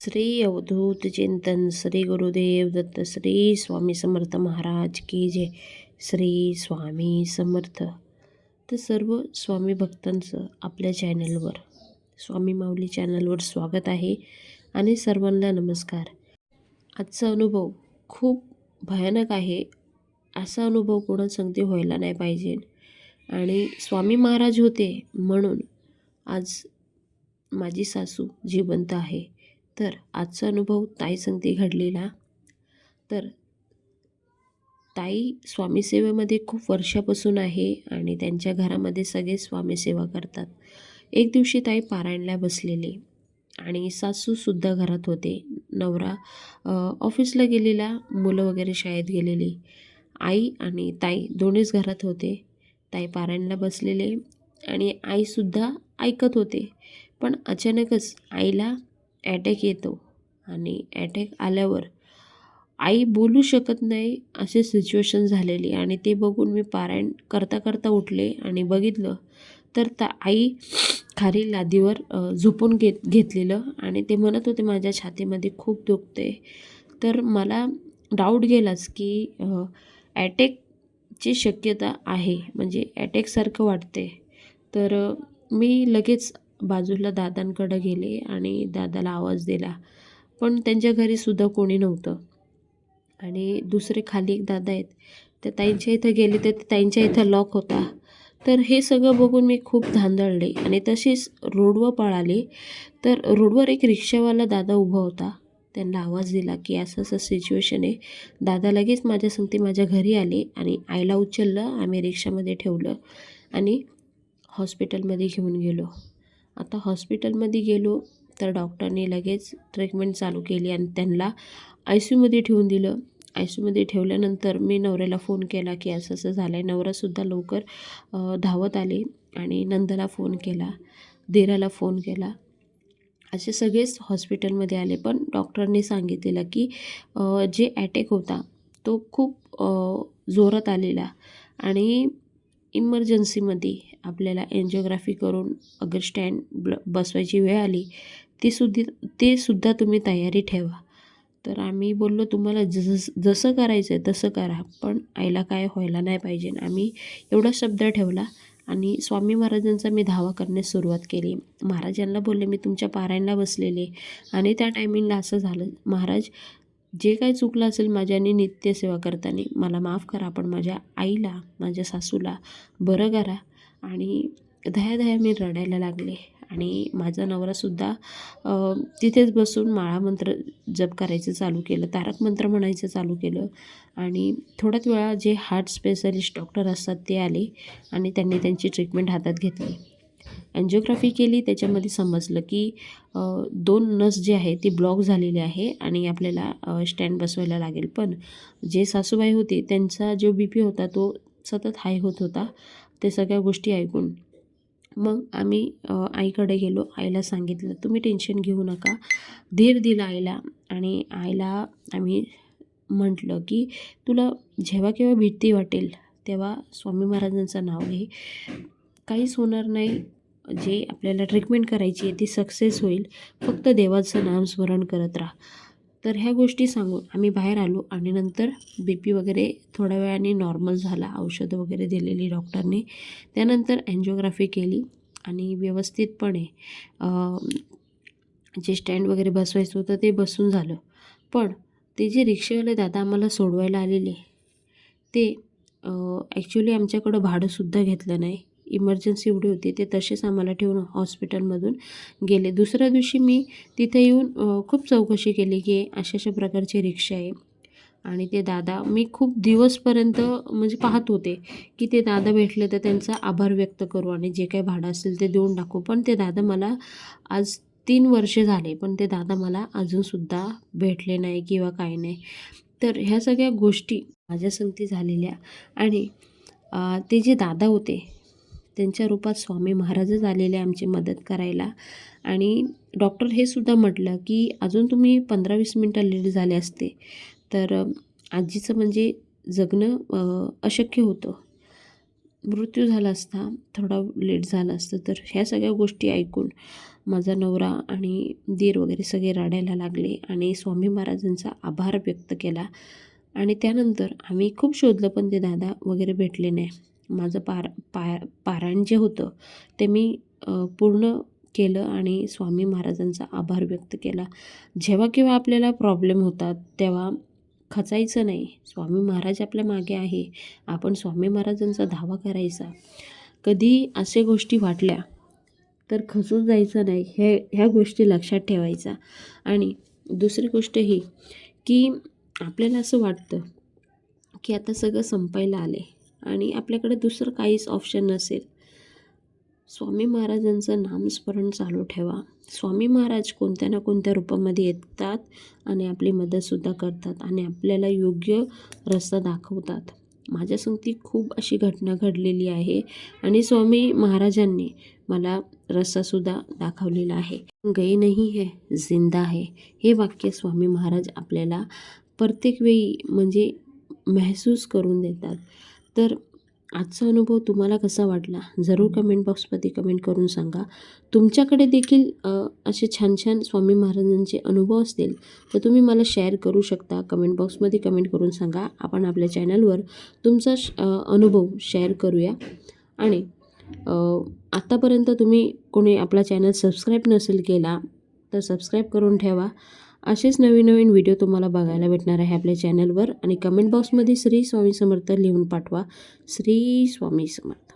श्री अवधूत चिंतन श्री गुरुदेव दत्त श्री स्वामी समर्थ महाराज की जय. श्री स्वामी समर्थ. तर सर्व स्वामी भक्तांचं आपल्या चॅनलवर स्वामी माऊली चॅनलवर स्वागत आहे आणि सर्वांना नमस्कार. आजचा अनुभव खूप भयानक आहे. असा अनुभव कोणा संगती व्हायला नाही पाहिजे. आणि स्वामी महाराज होते म्हणून आज माझी सासू जिवंत आहे. तर आजचा अनुभव ताई संगती घडलेला. तर ताई स्वामीसेवेमध्ये खूप वर्षापासून आहे आणि त्यांच्या घरामध्ये सगळे स्वामीसेवा करतात. एक दिवशी ताई पारायणला बसलेले आणि सासूसुद्धा घरात होते. नवरा ऑफिसला गेलेला मुलं वगैरे शाळेत गेलेली. आई आणि ताई दोन्हीच घरात होते. ताई पारायणला बसलेले आणि आईसुद्धा ऐकत होते. पण अचानकच आईला ॲटॅक येतो आणि ॲटॅक आल्यावर आई बोलू शकत नाही असे सिच्युएशन झालेली आणि ते बघून मी पारायण करता करता उठले आणि बघितलं तर त्या आई खाली लादीवर झोपून घेत घेतलेलं आणि ते म्हणत होते माझ्या छातीमध्ये खूप दुखते तर मला डाऊट गेलाच की ॲटॅकची शक्यता आहे म्हणजे ॲटॅकसारखं वाटते तर मी लगेच बाजूला दादांकडं गेले आणि दादाला आवाज दिला. पण त्यांच्या घरीसुद्धा कोणी नव्हतं. आणि दुसरे खाली एक दादा आहेत. त्या ताईंच्या इथं गेले तर ताईंच्या इथं लॉक होता. तर हे सगळं बघून मी खूप धांदळले आणि तशीच रोडवर पळाले. तर रोडवर एक रिक्षावाला दादा उभा होता. त्यांना आवाज दिला की असं असं सिच्युएशन आहे. दादा लगेच माझ्या संगती माझ्या घरी आले आणि आईला उचललं. आम्ही रिक्षामध्ये ठेवलं आणि हॉस्पिटलमध्ये घेऊन गेलो. आता हॉस्पिटलमध्ये गेलो तर डॉक्टरने लगेच ट्रीटमेंट चालू केली आणि त्यांना आय सी यूमध्ये ठेवून दिलं. आय सी यूमध्ये ठेवल्यानंतर मी नवऱ्याला फोन केला की असं असं झालं आहे नवरासुद्धा लवकर धावत आले आणि नंदला फोन केला देराला फोन केला. असे सगळेच हॉस्पिटलमध्ये आले. पण डॉक्टरने सांगितलेलं की जे ॲटॅक होता तो खूप जोरात आलेला आणि इमर्जन्सीमध्ये आपल्याला एन्जिओग्राफी करून अगर स्टँड ब्ल बसवायची वेळ आली ती सुद्धा ते सुद्धा तुम्ही तयारी ठेवा. तर आम्ही बोललो तुम्हाला जस जसं करायचं आहे तसं करा पण आईला काय व्हायला नाही पाहिजे. आम्ही एवढा शब्द ठेवला आणि स्वामी महाराजांचा मी धावा करण्यास सुरुवात केली. महाराजांना बोलले मी तुमच्या पारायणला बसलेले आणि त्या टायमिंगला असं झालं. महाराज जे काय चुकलं असेल माझ्याने नित्यसेवा करताना मला माफ करा. पण माझ्या आईला माझ्या सासूला बरं करा. आणि दया मी रडायला लागले. आणि माझा नवरासुद्धा तिथेच बसून माळामंत्र जप करायचं चालू केलं. तारक मंत्र म्हणायचं चालू केलं. आणि थोड्याच वेळा जे हार्ट स्पेशलिस्ट डॉक्टर असतात ते आले आणि त्यांनी त्यांची ट्रीटमेंट हातात घेतली. अँजिओग्राफी केली त्याच्यामध्ये समजलं की दोन नस जे आहे ती ब्लॉक झालेली आहे आणि आपल्याला स्टँड बसवायला लागेल. पण जे सासूबाई होते त्यांचा जो बी पी होता तो सतत हाय होत होता. ते सगळ्या गोष्टी ऐकून मग आम्ही आईकडे गेलो. आईला सांगितलं तुम्ही टेन्शन घेऊ नका. धीर दिला आईला. आणि आईला आम्ही म्हटलं की तुला जेव्हा केव्हा भीती वाटेल तेव्हा स्वामी महाराजांचं नाव घे. काहीच होणार नाही. जे आपल्याला ट्रीटमेंट करायची आहे ती सक्सेस होईल. फक्त देवाचं नामस्मरण करत राहा. तर ह्या गोष्टी सांगून आम्ही बाहेर आलो आणि नंतर बी पी वगैरे थोड्या वेळाने नॉर्मल झाला. औषधं वगैरे दिलेली डॉक्टरने त्यानंतर अँजिओग्राफी केली आणि व्यवस्थितपणे जे स्टँड वगैरे बसवायचं होतं ते बसून झालं. पण ते जे रिक्षेवाले दादा आम्हाला सोडवायला आलेले ते ॲक्च्युली आमच्याकडं भाडंसुद्धा घेतलं नाही. इमर्जन्सी एवढी होती ते तसेच आम्हाला ठेवून हॉस्पिटलमधून गेले. दुसऱ्या दिवशी मी तिथे येऊन खूप चौकशी केली की अशा अशा प्रकारची रिक्षा आहे. आणि ते दादा मी खूप दिवसपर्यंत म्हणजे पाहत होते की ते दादा भेटले तर त्यांचा आभार व्यक्त करू आणि जे काही भाडं असेल ते देऊन टाकू. पण ते दादा मला आज तीन वर्षे झाले पण ते दादा मला अजूनसुद्धा भेटले नाही किंवा काही नाही. तर ह्या सगळ्या गोष्टी माझ्या संगती झालेल्या. आणि ते जे दादा होते त्यांच्या रूपात स्वामी महाराजच आलेले आमची मदत करायला. आणि डॉक्टर हे सुद्धा म्हटलं की अजून तुम्ही पंधरा वीस मिनटं लेट झाले असते. तर आजीचं म्हणजे जगणं अशक्य होतं. मृत्यू झाला असता थोडा लेट झाला असतं. तर ह्या सगळ्या गोष्टी ऐकून माझा नवरा आणि दीर वगैरे सगळे रडायला लागले आणि स्वामी महाराजांचा आभार व्यक्त केला. आणि त्यानंतर आम्ही खूप शोधलं पण ते दादा वगैरे भेटले नाही. माझं पार पाय पारायण जे होतं ते मी पूर्ण केलं आणि स्वामी महाराजांचा आभार व्यक्त केला. जेव्हा केव्हा आपल्याला प्रॉब्लेम होतात तेव्हा खचायचं नाही. स्वामी महाराज आपल्या मागे आहे. आपण स्वामी महाराजांचा धावा करायचा. कधी असे गोष्टी वाटल्या तर खचून जायचं नाही हे ह्या गोष्टी लक्षात ठेवायचा आणि दुसरी गोष्ट ही की आपल्याला असं वाटतं की आता सगळं संपायला आले आणि आपल्याकडे दुसरं काहीच ऑप्शन नसेल. स्वामी महाराजांचं नामस्मरण चालू ठेवा. स्वामी महाराज कोणत्या ना कोणत्या रूपामध्ये येतात आणि आपली मदतसुद्धा करतात आणि आपल्याला योग्य रस्ता दाखवतात. माझ्या संगती खूप अशी घटना घडलेली आहे आणि स्वामी महाराजांनी मला रस्तासुद्धा दाखवलेला आहे. गई नाही है जिंदा है. हे वाक्य स्वामी महाराज आपल्याला प्रत्येक वेळी म्हणजे महसूस करून देतात. तर आजचा अनुभव तुम्हाला कसा वाटला? जरूर कमेंट बॉक्समध्ये कमेंट करून सांगा. तुमच्याकडे देखील असे छान छान स्वामी महाराजांचे अनुभव असतील तर तुम्ही मला शेअर करू शकता. कमेंट बॉक्समध्ये कमेंट करून सांगा. आपण आपल्या चॅनलवर तुमचा अनुभव शेअर करूया. आणि आत्तापर्यंत तुम्ही कोणी आपला चॅनल सबस्क्राईब नसेल केला तर सबस्क्राईब करून ठेवा. असेच नवीन नवीन व्हिडिओ तुम्हाला बघायला भेटणार आहे आपल्या चॅनलवर आणि कमेंट बॉक्समध्ये श्री स्वामी समर्थ लिहून पाठवा. श्री स्वामी समर्थ.